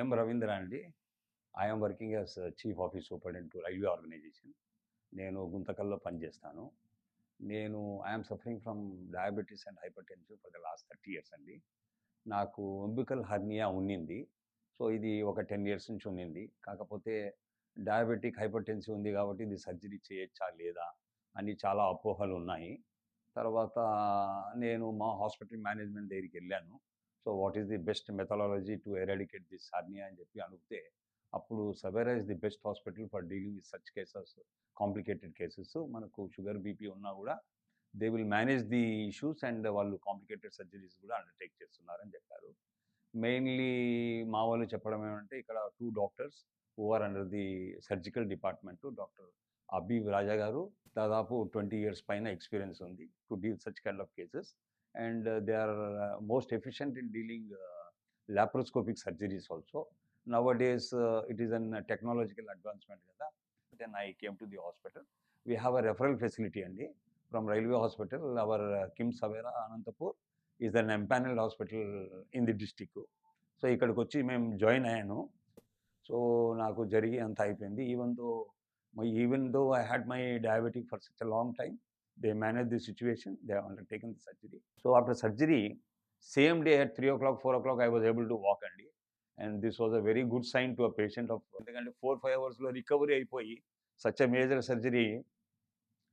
ఎం రవీంద్ర అండి. I'm working as chief office superintendent to railway organisation. నేను గుంతకల్లో పనిచేస్తాను. నేను I'm suffering from diabetes and hypertension for the last thirty years అండి. నాకు ఒంబికల్ హర్నియా ఉన్నింది. సో ఇది ఒక టెన్ ఇయర్స్ నుంచి ఉన్నింది. కాకపోతే డయాబెటిక్ హైపర్ టెన్షన్ ఉంది కాబట్టి ఇది సర్జరీ చేయొచ్చా లేదా అని చాలా అపోహలు ఉన్నాయి తర్వాత నేను మా హాస్పిటల్ మేనేజ్మెంట్ దగ్గరికి వెళ్ళాను. So what is the best methodology to eradicate this hernia అని చెప్పి అడిగితే అప్పుడు Savera is the best hospital for dealing with such cases complicated cases. మనకు షుగర్ బీపీ ఉన్నా కూడా they will manage the issues and వాళ్ళు కాంప్లికేటెడ్ సర్జరీస్ కూడా undertake చేస్తున్నారని చెప్పారు. మెయిన్లీ మా వాళ్ళు చెప్పడం ఏమంటే ఇక్కడ two doctors or under the surgical department doctor Habib Raja గారు. దాదాపు ట్వంటీ ఇయర్స్ పైన ఎక్స్పీరియన్స్ ఉంది to deal such kind of cases. And they are most efficient in dealing laparoscopic surgeries also nowadays it is an technological advancement కదా. Then I came to the hospital we have a referral facility అండి. From railway hospital our KIMS Savera Anantapur is an empanelled hospital in the district so ఇక్కడికి వచ్చి మేము join అయ్యాను. So నాకు జరిగి అంత అయిపోయింది. Even though my even though I had my diabetic for such a long time they manage the situation they undertaken the surgery so after surgery same day three o'clock four o'clock I was able to walk అండి and this was a very good sign to a patient of ఎందుకంటే four five అవర్స్లో recovery అయిపోయి such a major surgery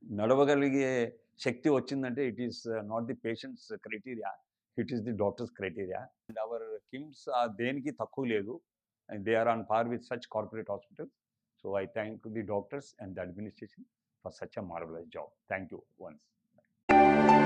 నడవగలిగే శక్తి వచ్చిందంటే it is not the patients criteria it is the doctors criteria and our KIMS దేనికి తక్కువ లేదు. And they are on par with such corporate hospitals so I thank the doctors and the administration for such a marvelous job. Thank you once.